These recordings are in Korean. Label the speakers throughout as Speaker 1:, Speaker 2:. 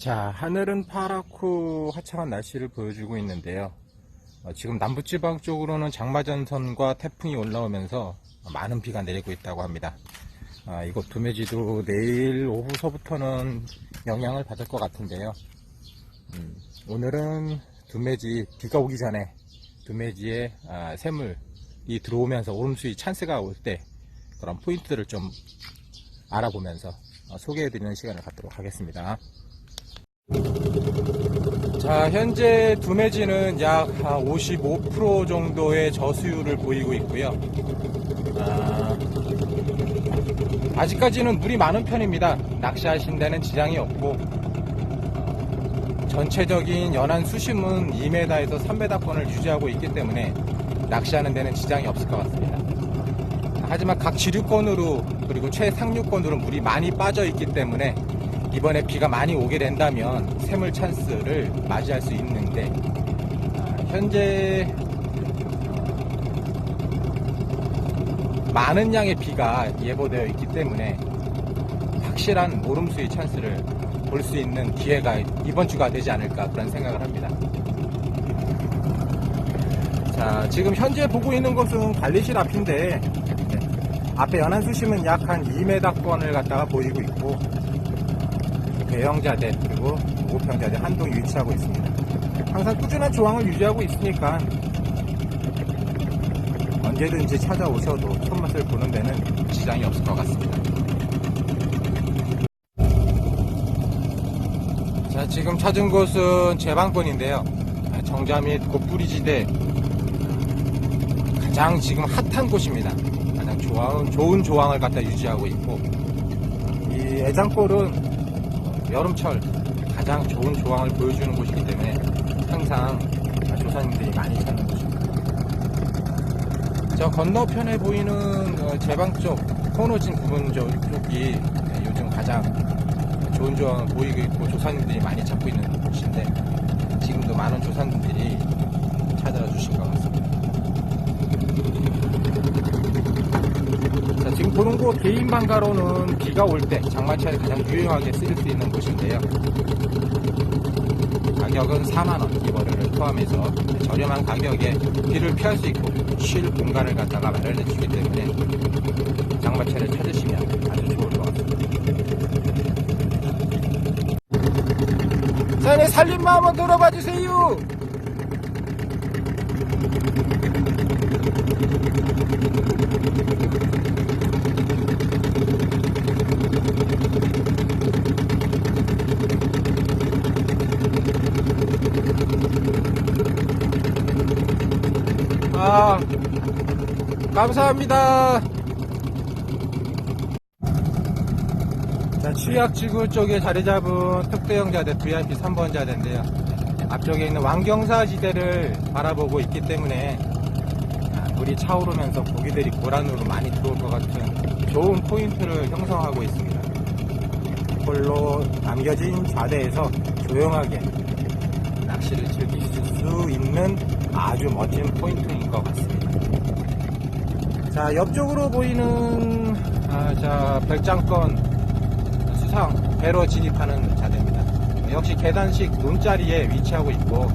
Speaker 1: 자, 하늘은 파랗고 화창한 날씨를 보여주고 있는데요. 어, 지금 남부지방 쪽으로는 장마전선과 태풍이 올라오면서 많은 비가 내리고 있다고 합니다. 아, 이곳 두메지도 내일 오후서부터는 영향을 받을 것 같은데요. 음, 오늘은 두메지 비가 오기 전에 두메지에 아, 새물이 들어오면서 오름수위 찬스가 올 때 그런 포인트들을 좀 알아보면서 어, 소개해드리는 시간을 갖도록 하겠습니다. 자, 현재 두메지는 약 55% 정도의 저수율을 보이고 있고요. 아, 직까지는 물이 많은 편입니다. 낚시하신 데는 지장이 없고, 어, 전체적인 연안 수심은 2m에서 3m권을 유지하고 있기 때문에 낚시하는 데는 지장이 없을 것 같습니다. 하지만 각 지류권으로 그리고 최상류권으로 물이 많이 빠져 있기 때문에 이번에 비가 많이 오게 된다면 새물 찬스를 맞이할 수 있는데 아, 현재 많은 양의 비가 예보되어 있기 때문에 확실한 모름수의 찬스를 볼 수 있는 기회가 이번 주가 되지 않을까 그런 생각을 합니다. 자, 지금 현재 보고 있는 곳은 관리실 앞인데 네, 앞에 연안 수심은 약 한 2m권을 갖다가 보이고 있고 대형자대 그리고 무고평자대 한동이 위치하고 있습니다. 항상 꾸준한 조항을 유지하고 있으니까 언제든지 찾아오셔도 손맛을 보는 데는 지장이 없을 것 같습니다. 자, 지금 찾은 곳은 제방권인데요. 정자 및 곧뿌리지대 가장 지금 핫한 곳입니다. 가장 좋은 조항을 갖다 유지하고 있고 이 애장골은 여름철 가장 좋은 조항을 보여주는 곳이기 때문에 항상 조사님들이 많이 찾는 곳입니다. 저 건너편에 보이는 어, 제방 쪽 코너진 부분 저- 쪽이 네, 요즘 가장 좋은 조항을 보이고 있고 조사님들이 많이 찾고 있는 곳인데 지금도 많은 조사님들이 찾아와 주신 것 같습니다. 자, 지금 보는 곳 개인 방가로는 비가 올 때 장마철에 가장 유용하게 쓰일 수 있는 곳인데요. 가격은 4만원 이버를 포함해서 저렴한 가격에 비를 피할 수 있고 쉴 공간을 갖다가 마련해 주기 때문에 장마철에 찾으시면 아주 좋을 것 같습니다. 사장님 살림마 한번 들어봐 주세요. 아, 감사합니다. 자, 취약지구 쪽에 자리 잡은 특대형 자대 VIP 3번 자대인데요. 앞쪽에 있는 왕경사 지대를 바라보고 있기 때문에 아, 물이 차오르면서 고기들이 고란으로 많이 들어올 것 같은 좋은 포인트를 형성하고 있습니다. 홀로 남겨진 자대에서 조용하게 낚시를 즐기실 수 있는 아주 멋진 포인트인 것 같습니다. 자, 옆쪽으로 보이는 아, 자, 별장권 수상 배로 진입하는 자대입니다. 역시 계단식 논자리에 위치하고 있고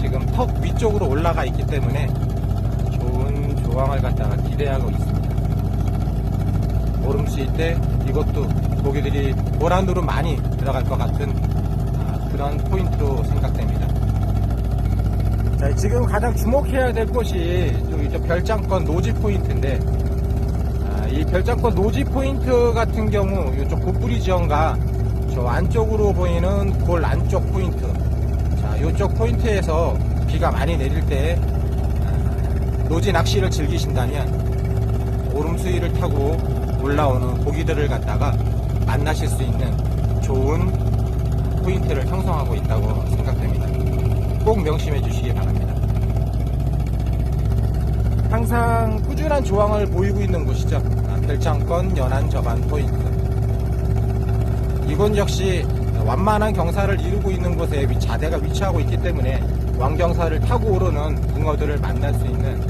Speaker 1: 지금 턱 위쪽으로 올라가 있기 때문에 좋은 조항을 갖다가 기대하고 있습니다. 오름수일 때 이것도 고기들이 보란으로 많이 들어갈 것 같은 아, 그런 포인트로 생각됩니다. 자, 지금 가장 주목해야 될 곳이 별장권 노지 포인트인데 아, 이 별장권 노지 포인트 같은 경우 이쪽 곧뿌리 지형과 저 안쪽으로 보이는 골 안쪽 포인트 자 이쪽 포인트에서 비가 많이 내릴 때 아, 노지 낚시를 즐기신다면 오름수위를 타고 올라오는 고기들을 갖다가 만나실 수 있는 좋은 포인트를 형성하고 있다고 생각됩니다. 꼭 명심해 주시기 바랍니다. 항상 꾸준한 조항을 보이고 있는 곳이죠. 아, 별장권 연안 저반 포인트. 이곳 역시 완만한 경사를 이루고 있는 곳에 위- 자대가 위치하고 있기 때문에 왕경사를 타고 오르는 붕어들을 만날 수 있는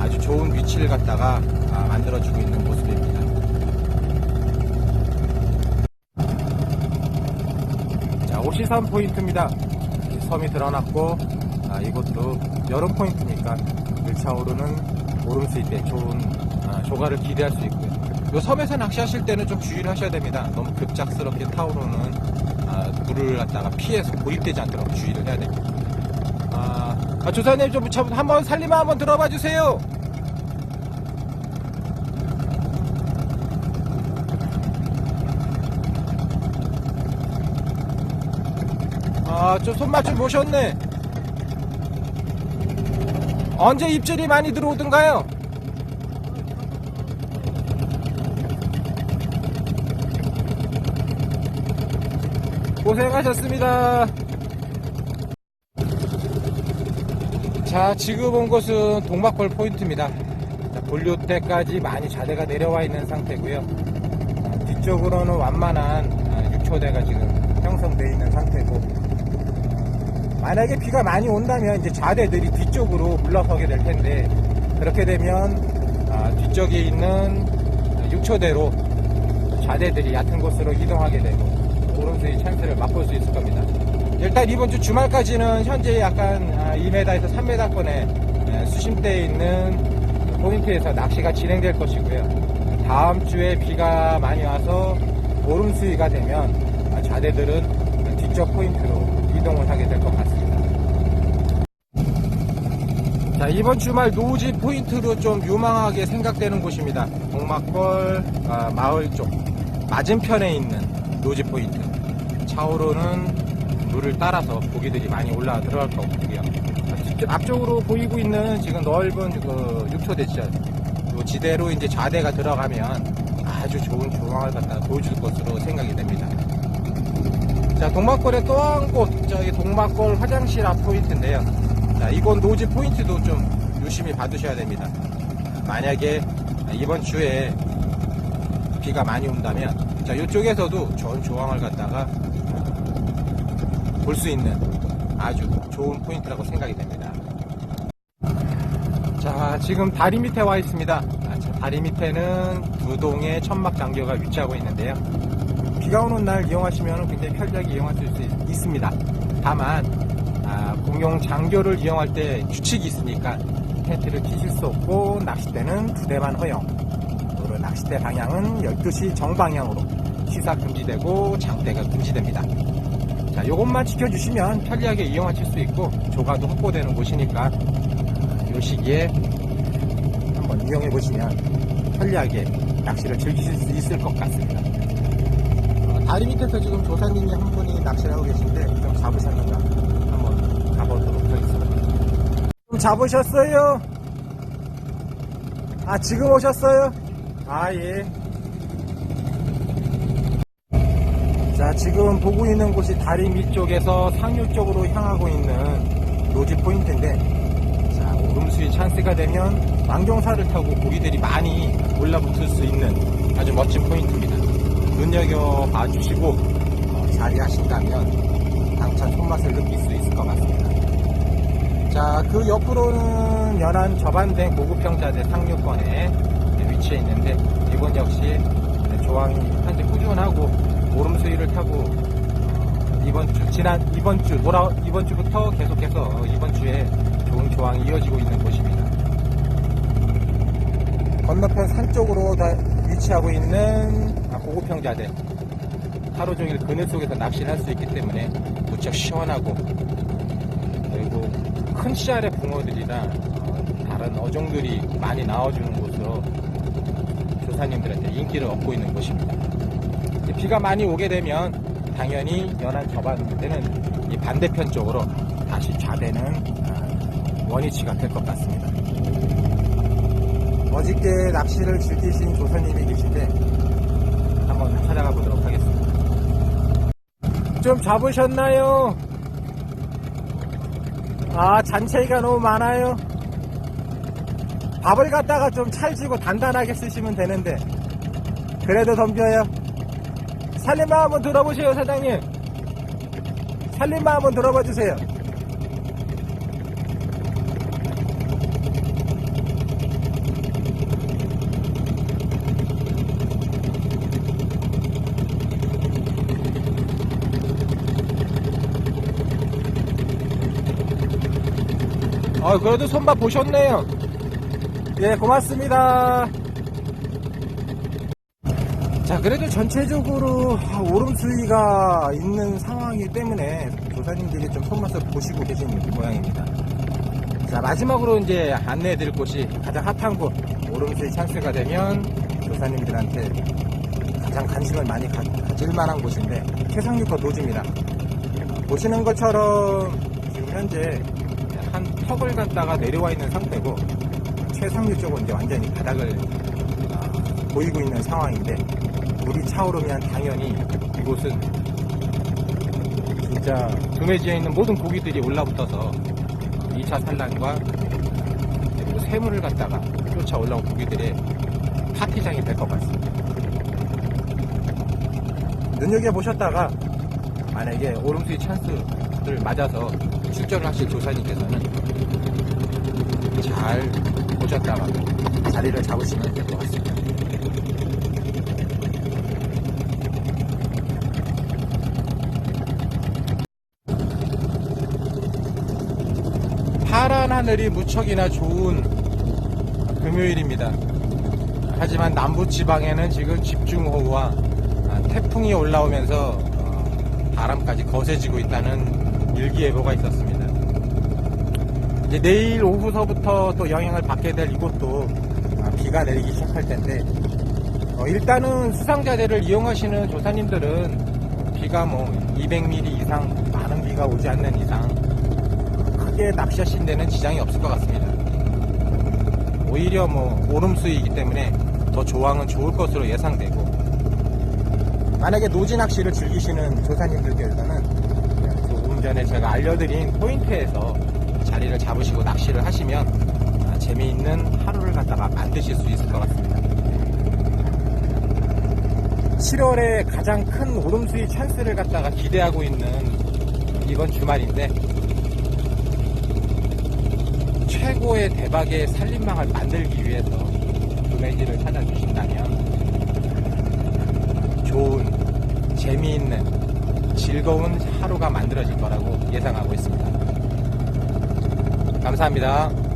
Speaker 1: 아주 좋은 위치를 갖다가 아, 만들어주고 있는 모습입니다. 자, 오시산 포인트입니다. 섬이 드러났고 아, 이것도 여름 포인트니까 1차 오르는 오름수일 때 좋은 아, 조가를 기대할 수 있고요. 이 섬에서 낚시하실 때는 좀 주의를 하셔야 됩니다. 너무 급작스럽게 타오르는 아, 물을 갖다가 피해서 고입되지 않도록 주의를 해야 됩니다. 아, 아, 조사님 좀 저- 한번 살림만 한번 들어봐 주세요. 아, 좀 손맛 좀 보셨네. 언제 입질이 많이 들어오던가요? 고생하셨습니다. 자, 지금 온 곳은 동막골 포인트입니다. 자, 본류대까지 많이 자대가 내려와 있는 상태고요. 아, 뒤쪽으로는 완만한 아, 육초대가 지금 형성되어 있는 상태고 만약에 비가 많이 온다면 이제 좌대들이 뒤쪽으로 물러서게 될 텐데 그렇게 되면 아, 뒤쪽에 있는 육초대로 좌대들이 얕은 곳으로 이동하게 되고 오름수의 찬스를 맛볼 수 있을 겁니다. 일단 이번 주 주말까지는 현재 약간 2m에서 3m권의 수심대에 있는 포인트에서 낚시가 진행될 것이고요. 다음 주에 비가 많이 와서 오름 수위가 되면 아, 좌대들은 뒤쪽 포인트로 이동을 하게 될 것 같습니다. 자, 이번 주말 노지 포인트로 좀 유망하게 생각되는 곳입니다. 동막골 아, 마을 쪽 맞은편에 있는 노지 포인트. 차오로는 물을 따라서 고기들이 많이 올라 들어갈 거고요. 아, 앞쪽으로 보이고 있는 지금 넓은 그 육초 대지열 요 지대로 이제 좌대가 들어가면 아주 좋은 조망을 갖다 보여줄 것으로 생각이 됩니다. 자, 동막골의 또 한 곳, 저기 동막골 화장실 앞 포인트인데요. 자, 이건 노지 포인트도 좀 유심히 봐두셔야 됩니다. 만약에 이번 주에 비가 많이 온다면, 자, 이쪽에서도 좋은 조항을 갖다가 볼 수 있는 아주 좋은 포인트라고 생각이 됩니다. 자, 지금 다리 밑에 와 있습니다. 다리 밑에는 두 동의 천막 장교가 위치하고 있는데요. 비가 오는 날 이용하시면 굉장히 편리하게 이용하실 수 있- 있습니다. 다만 아, 공용 장교를 이용할 때 규칙이 있으니까 텐트를 키실 수 없고 낚싯대는 두 대만 허용. 그리고 낚싯대 방향은 12시 정방향으로 시사 금지되고 장대가 금지됩니다. 자, 요것만 지켜주시면 편리하게 이용하실 수 있고 조가도 확보되는 곳이니까 이 시기에 한번 이용해 보시면 편리하게 낚시를 즐기실 수 있을 것 같습니다. 어, 다리 밑에서 지금 조사님이 한 분이 낚시를 하고 계신데 좀 잡으셨는가 한번 가보도록 하겠습니다. 좀 잡으셨어요? 아 지금 오셨어요? 아 예. 자 지금 보고 있는 곳이 다리 밑 쪽에서 상류 쪽으로 향하고 있는 노지 포인트인데 자 오름수위 찬스가 되면 망경사를 타고 고기들이 많이 올라붙을 수 있는 아주 멋진 포인트입니다. 눈여겨봐 주시고 어, 자리하신다면 당찬 손맛을 느낄 수 있을 것 같습니다. 자, 그 옆으로는 연안 저반된 고급평자재 상류권에 위치해 있는데 이번 역시 조항이 현재 꾸준하고 오름 수위를 타고 어, 이번 주 지난 이번 주 돌아 이번 주부터 계속해서 이번 주에 좋은 조항이 이어지고 있는 곳입니다. 건너편 산 쪽으로 다 위치하고 있는 아, 고급평자재 하루 종일 그늘 속에서 낚시를 할 수 있기 때문에 무척 시원하고 그리고 큰 씨알의 붕어들이나 어, 다른 어종들이 많이 나와주는 곳으로 조사님들한테 인기를 얻고 있는 곳입니다. 비가 많이 오게 되면 당연히 연안 저반대는 이 반대편 쪽으로 다시 좌대는 아, 원위치가 될 것 같습니다. 어저께 낚시를 즐기신 조사님이 계신데 한번 찾아가 보도록 하겠습니다. 좀 잡으셨나요? 아, 잔챙이가 너무 많아요. 밥을 갖다가 좀 찰지고 단단하게 쓰시면 되는데, 그래도 덤벼요. 살림만 한번 들어보세요, 사장님. 살림만 한번 들어봐 주세요. 아, 그래도 손맛 보셨네요. 예, 고맙습니다. 자, 그래도 전체적으로 오름 수위가 있는 상황이기 때문에 조사님들이 좀 손맛을 보시고 계신 모양입니다. 자, 마지막으로 이제 안내해 드릴 곳이 가장 핫한 곳, 오름 수위 찬스가 되면 조사님들한테 가장 관심을 많이 가, 질 만한 곳인데, 최상류권 노지입니다. 보시는 것처럼 지금 현재 한 턱을 갖다가 내려와 있는 상태고, 최상류 쪽은 이제 완전히 바닥을 아, 보이고 있는 상황인데, 물이 차오르면 당연히 이곳은 진짜 금해지에 있는 모든 고기들이 올라붙어서 2차 산란과 그리고 새물을 갖다가 쫓아 올라온 고기들의 파티장이 될 것 같습니다. 눈여겨보셨다가 만약에 오름수위 찬스를 맞아서 출전을 하실 조사님께서는 잘 보셨다가 자리를 잡으시면 될 것 같습니다. 파란 하늘이 무척이나 좋은 금요일입니다. 하지만 남부 지방에는 지금 집중호우와 아, 태풍이 올라오면서 어, 바람까지 거세지고 있다는 일기예보가 있었습니다. 이제 내일 오후서부터 또 영향을 받게 될 이곳도 아, 비가 내리기 시작할 텐데 어, 일단은 수상자재를 이용하시는 조사님들은 비가 뭐 200mm 이상 많은 비가 오지 않는 이상 크게 낚시하신 데는 지장이 없을 것 같습니다. 오히려 뭐 오름수이기 때문에 더 조항은 좋을 것으로 예상되고 만약에 노지 낚시를 즐기시는 조사님들께서는 전에 제가 알려드린 포인트에서 자리를 잡으시고 낚시를 하시면 아, 재미있는 하루를 갖다가 만드실 수 있을 것 같습니다. 7월에 가장 큰 오름수위 찬스를 갖다가 기대하고 있는 이번 주말인데 최고의 대박의 살림망을 만들기 위해서 구매지를 찾아주신다면 좋은 재미있는 즐거운 하루가 만들어질 거라고 예상하고 있습니다. 감사합니다.